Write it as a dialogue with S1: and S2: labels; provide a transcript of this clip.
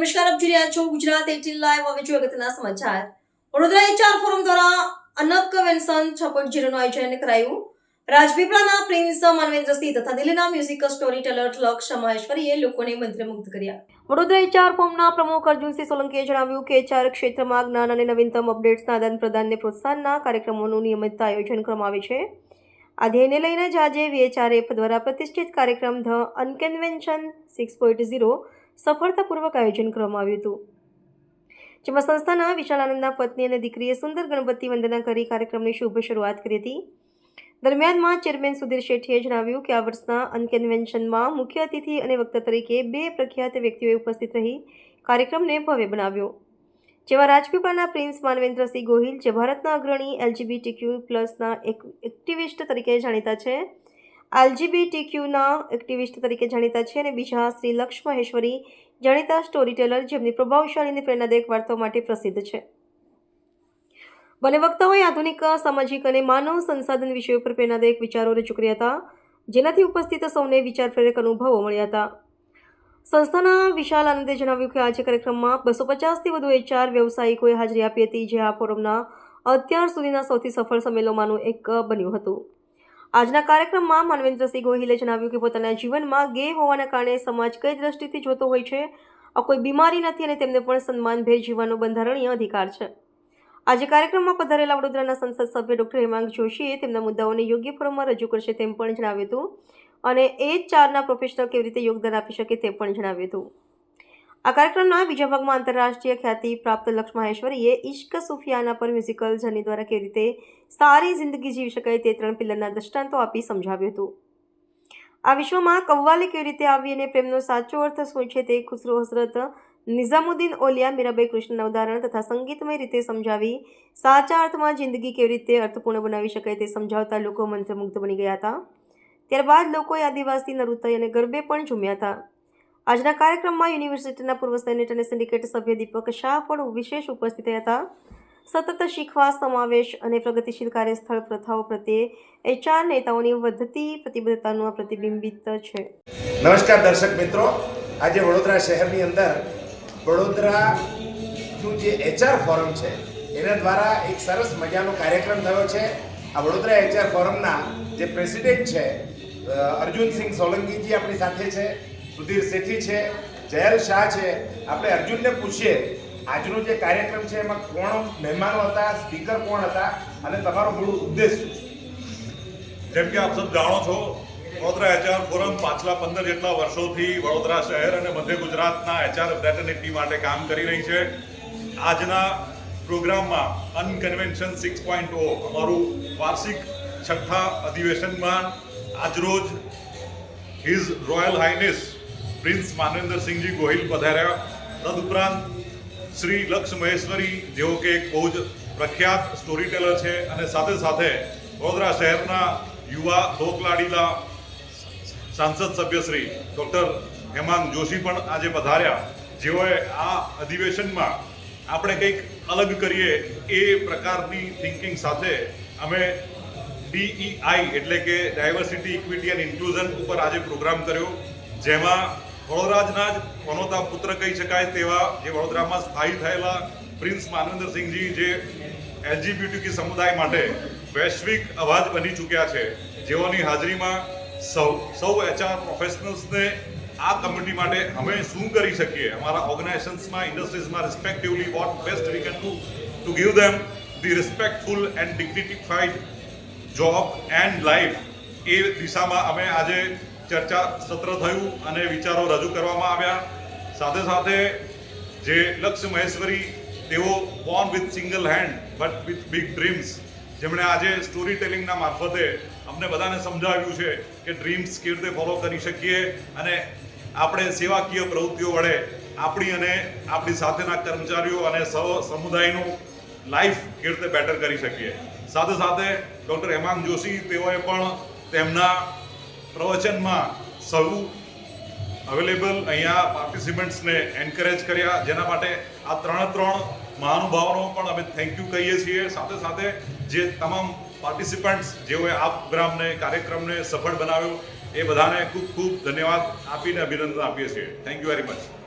S1: નમસ્કાર, આપ જોઈ રહ્યા છો ગુજરાત એટીન લાઈવ. હવે જોઈએ અગત્યના સમાચાર. વડોદરા એચઆર ફોરમ દ્વારા અનક કન્વેન્શન છ પોઈન્ટનું આયોજન કરાયું. રાજપીપળાના પ્રિન્સ માનવેન્દ્રસિંહ તથા દિલ્હીના મ્યુઝિક સ્ટોરી ટેલર લક્ષ મહેશ્વરીએ લોકોને મંત્રમુગ્ધ કર્યા. વડોદરા એચઆર ફોર્મના પ્રમુખ અર્જુનસિંહ સોલંકીએ જણાવ્યું કે એચઆર ક્ષેત્રમાં જ્ઞાન અને નવીનતમ અપડેટ્સના આદાન પ્રદાનને પ્રોત્સાહનના કાર્યક્રમોનું નિયમિત આયોજન કરવામાં આવે છે. આ ધ્યેયને લઈને જ આજે વીએચઆરએફ દ્વારા પ્રતિષ્ઠિત કાર્યક્રમ the unconvention six point zero સફળતાપૂર્વક આયોજન કરવામાં આવ્યું હતું. જેમાં સંસ્થાના વિશાલ આનંદના પત્ની અને દીકરીએ સુંદર ગણપતિ વંદના કરી કાર્યક્રમની શુભ શરૂઆત કરી હતી. દરમિયાનમાં ચેરમેન સુધીર શેઠીએ જણાવ્યું કે આ વર્ષના અનકન્વેન્શનમાં મુખ્ય અતિથિ અને વક્તા તરીકે બે પ્રખ્યાત વ્યક્તિઓએ ઉપસ્થિત રહી કાર્યક્રમને ભવ્ય બનાવ્યો. જેમાં રાજપીપળાના પ્રિન્સ માનવેન્દ્રસિંહ ગોહિલ, જે ભારતના અગ્રણી એલજીબીટીક્યુ પ્લસના એક એક્ટિવિસ્ટ તરીકે જાણીતા છે એલજીબીટીક્યુના એક્ટિવિસ્ટ તરીકે જાણીતા છે અને બીજા શ્રી લક્ષ મહેશ્વરી જાણીતા સ્ટોરી ટેલર જેમની પ્રભાવશાળી અને પ્રેરણાદાયક વાર્તાઓ માટે પ્રસિદ્ધ છે. બંને વક્તાઓએ આધુનિક, સામાજિક અને માનવ સંસાધન વિષયો પર પ્રેરણાદાયક વિચારો રજૂ કર્યા હતા, જેનાથી ઉપસ્થિત સૌને વિચાર પ્રેરક અનુભવો મળ્યા હતા. સંસ્થાના વિશાલ આનંદે જણાવ્યું કે આજે કાર્યક્રમમાં બસો પચાસથી વધુ એચઆર વ્યવસાયિકોએ હાજરી આપી હતી, જે આ ફોરમના અત્યાર સુધીના સૌથી સફળ સંમેલનમાંનું એક બન્યું હતું. આજના કાર્યક્રમમાં માનવેન્દ્રસિંહ ગોહિલે જણાવ્યું કે પોતાના જીવનમાં ગે હોવાના કારણે સમાજ કઈ દ્રષ્ટિથી જોતો હોય છે? આ કોઈ બીમારી નથી અને તેમને પણ સન્માનભેર જીવવાનો બંધારણીય અધિકાર છે. આજે કાર્યક્રમમાં પધારેલા વડોદરાના સંસદ સભ્ય ડોક્ટર હેમાંગ જોશીએ તેમના મુદ્દાઓને યોગ્ય ફોરમમાં રજૂ કરશે તેમ પણ જણાવ્યું હતું અને એ જ ચારના પ્રોફેશનલ કેવી રીતે યોગદાન આપી શકે તે પણ જણાવ્યું હતું. આ કાર્યક્રમના બીજા ભાગમાં આંતરરાષ્ટ્રીય ખ્યાતિ પ્રાપ્ત લક્ષ મહેશ્વરીએ ઇશ્ક સુફિયાના પર મ્યુઝિકલ જર્ની દ્વારા કેવી રીતે સારી જિંદગી જીવી શકાય તે ત્રણ પિલરના દ્રષ્ટાંતો આપી સમજાવ્યું હતું. આ વિશ્વમાં કવ્વાલી કેવી રીતે આવી અને પ્રેમનો સાચો અર્થ શું છે તે ખુસરો હસરત નિઝામુદ્દીન ઓલિયા મીરાબાઈ કૃષ્ણના ઉદાહરણ તથા સંગીતમય રીતે સમજાવી સાચા અર્થમાં જિંદગી કેવી રીતે અર્થપૂર્ણ બનાવી શકાય તે સમજાવતા લોકો મંત્રમુગ્ધ બની ગયા હતા. ત્યારબાદ લોકોએ આદિવાસી નૃત્ય અને ગરબે પણ ઝૂમ્યા હતા. આજના કાર્યક્રમમાં યુનિવર્સિટીના પૂર્વ સેનેટ અને સિન્ડિકેટ સભ્ય દીપક શાહ પણ વિશેષ ઉપસ્થિત હતા. સતત શીખવા, સમાવેશ અને પ્રગતિશીલ કાર્યસ્થળ પ્રથાઓ પ્રત્યે એચઆર નેતાઓની વધતી પ્રતિબદ્ધતાનું આ પ્રતિબિંબિત છે.
S2: નમસ્કાર દર્શક મિત્રો. આજે વડોદરા શહેરની અંદર વડોદરાનું જે એચઆર ફોરમ છે, એના દ્વારા એક સરસ મજાનો કાર્યક્રમ થયો છે. આ વડોદરા એચઆર ફોરમના જે પ્રેસિડેન્ટ છે અર્જુનસિંહ સોલંકીજી આપણી સાથે છે. સુધીર શેઠી છે, જયલ શાહ છે. આપણે અર્જુનને પૂછીએ, આજનો જે કાર્યક્રમ છે, એમાં કોણ મહેમાનો હતા, સ્પીકર કોણ હતા, અને તમારો મૂળ ઉદ્દેશ શું છે?
S3: જેમ કે આપ સબ જાણો છો, વડોદરા એચઆર ફોરમ પાછલા પંદર જેટલા વર્ષોથી વડોદરા શહેર અને મધ્ય ગુજરાતના એચઆર ફ્રેટર્નિટી માટે કામ કરી રહી છે. આજના પ્રોગ્રામમાં અનકન્વેન્શન સિક્સ પોઈન્ટ ઓ, અમારું વાર્ષિક છઠ્ઠા અધિવેશનમાં આજરોજ His Royal Highness Prince Manvendrasinhji Gohil પધાર્યા. તદુપરાંત શ્રી લક્ષ મહેશ્વરી જેઓ કે એક બહુ જ પ્રખ્યાત સ્ટોરી ટેલર છે અને સાથે સાથે વડોદરા શહેરના યુવા લોકલાડીલા સાંસદ સભ્ય શ્રી ડૉક્ટર હેમાંગ જોશી પણ આજે પધાર્યા. જેઓએ આ અધિવેશનમાં આપણે કંઈક અલગ કરીએ એ પ્રકારની થિંકિંગ સાથે અમે ડીઈઆઈ એટલે કે ડાયવર્સિટી ઇક્વિટી એન્ડ ઇન્ક્લુઝન ઉપર આજે પ્રોગ્રામ કર્યો. જેમાં વડોદરાજના જ પનોતા પુત્ર કહી શકાય તેવા જે વડોદરામાં સ્થાયી થયેલા પ્રિન્સ માનવેન્દ્રસિંહજી જે એલજીબીટીકી સમુદાય માટે વૈશ્વિક અવાજ બની ચૂક્યા છે, જેઓની હાજરીમાં સૌ સૌ એચઆર પ્રોફેશનલ્સને આ કમ્યુનિટી માટે અમે શું કરી શકીએ? અમારા ઓર્ગેનાઇઝેશન્સમાં, ઇન્ડસ્ટ્રીઝમાં respectively what best we can to to give them the respectful and dignified job and life એ દિશામાં અમે આજે ચર્ચા સત્ર થયું અને વિચારો રજૂ કરવામાં આવ્યા. સાથે સાથે જે લક્ષ્ય મહેશ્વરી, તેઓ born with single hand but with big dreams જેમણે આજે સ્ટોરી ટેલિંગના મારફતે અમને બધાને સમજાવ્યું છે કે ડ્રીમ્સ કેવી રીતે ફોલો કરી શકીએ અને આપણે સેવાકીય પ્રવૃત્તિઓ વડે આપણી અને આપણી સાથેના કર્મચારીઓ અને સૌ સમુદાયનું લાઈફ કેવી રીતે બેટર કરી શકીએ. સાથે સાથે ડૉક્ટર હેમાંગ જોશી, તેઓએ પણ તેમના પ્રવચનમાં સૌ અવેલેબલ અહીંયા પાર્ટિસિપન્ટ્સને એન્કરેજ કર્યા, જેના માટે આ ત્રણે ત્રણ મહાનુભાવોનો પણ અમે થેન્ક યુ કહીએ છીએ. સાથે સાથે જે તમામ પાર્ટિસિપન્ટ્સ જેઓએ આ પ્રોગ્રામને, કાર્યક્રમને સફળ બનાવ્યો, એ બધાને ખૂબ ખૂબ ધન્યવાદ આપીને અભિનંદન આપીએ છીએ. Thank you very much